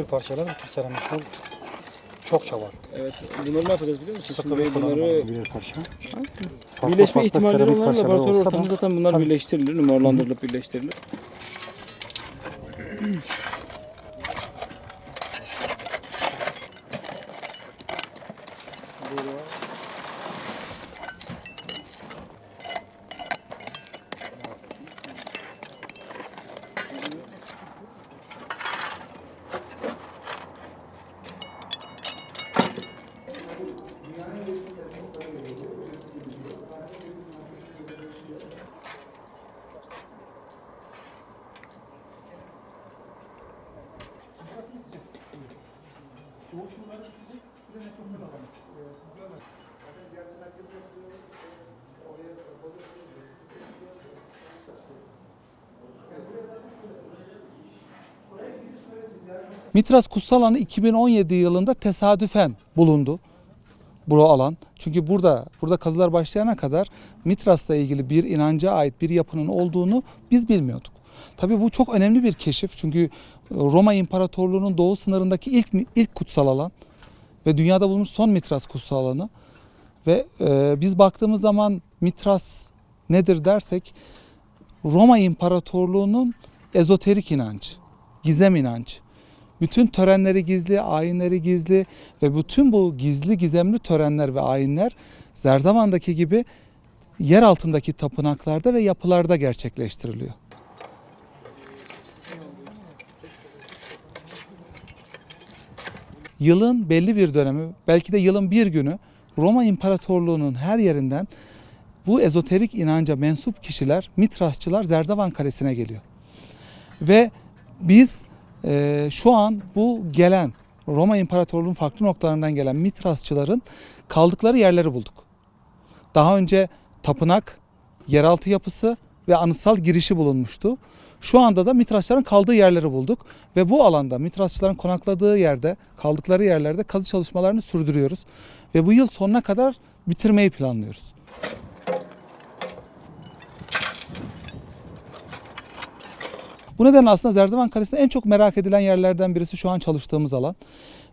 tür parçalar, bu tür seramikler çokça var. Evet. Bunları ne yapacağız biliyor musun? Sıkı Şimdi bir bunları birer parça. Birleşme ihtimalleri olan laboratuvar ortamında zaten bunlar birleştirilir, numaralandırılıp birleştirilir. Mitras kutsal alanı 2017 yılında tesadüfen bulundu bu alan. Çünkü burada burada kazılar başlayana kadar Mitras'la ilgili bir inanca ait bir yapının olduğunu biz bilmiyorduk. Tabii bu çok önemli bir keşif çünkü e, Roma İmparatorluğu'nun doğu sınırındaki ilk ilk kutsal alan ve dünyada bulunmuş son Mitras kutsal alanı ve e, biz baktığımız zaman Mitras nedir dersek Roma İmparatorluğu'nun ezoterik inancı, gizem inancı. Bütün törenleri gizli, ayinleri gizli ve bütün bu gizli gizemli törenler ve ayinler Zerzavan'daki gibi yer altındaki tapınaklarda ve yapılarda gerçekleştiriliyor. Yılın belli bir dönemi, belki de yılın bir günü Roma İmparatorluğu'nun her yerinden bu ezoterik inanca mensup kişiler, Mitrasçılar Zerzavan Kalesi'ne geliyor. Ve biz ee, şu an bu gelen Roma İmparatorluğu'nun farklı noktalarından gelen Mitrasçıların kaldıkları yerleri bulduk. Daha önce tapınak, yeraltı yapısı ve anıtsal girişi bulunmuştu. Şu anda da Mitrasçıların kaldığı yerleri bulduk ve bu alanda Mitrasçıların konakladığı yerde, kaldıkları yerlerde kazı çalışmalarını sürdürüyoruz ve bu yıl sonuna kadar bitirmeyi planlıyoruz. Bu nedenle aslında Zerzevan Kalesi'nde en çok merak edilen yerlerden birisi şu an çalıştığımız alan.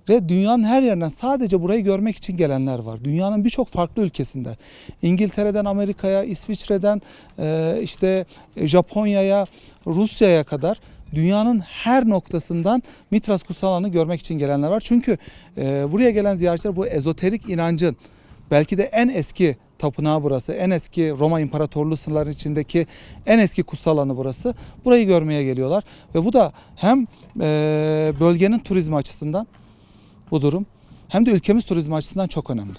Ve dünyanın her yerinden sadece burayı görmek için gelenler var. Dünyanın birçok farklı ülkesinden. İngiltere'den Amerika'ya, İsviçre'den e, işte Japonya'ya, Rusya'ya kadar dünyanın her noktasından Mitras kutsal alanı görmek için gelenler var. Çünkü e, buraya gelen ziyaretçiler bu ezoterik inancın belki de en eski tapınağı burası. En eski Roma İmparatorluğu sınırları içindeki en eski kutsal alanı burası. Burayı görmeye geliyorlar ve bu da hem e, bölgenin turizmi açısından bu durum hem de ülkemiz turizmi açısından çok önemli.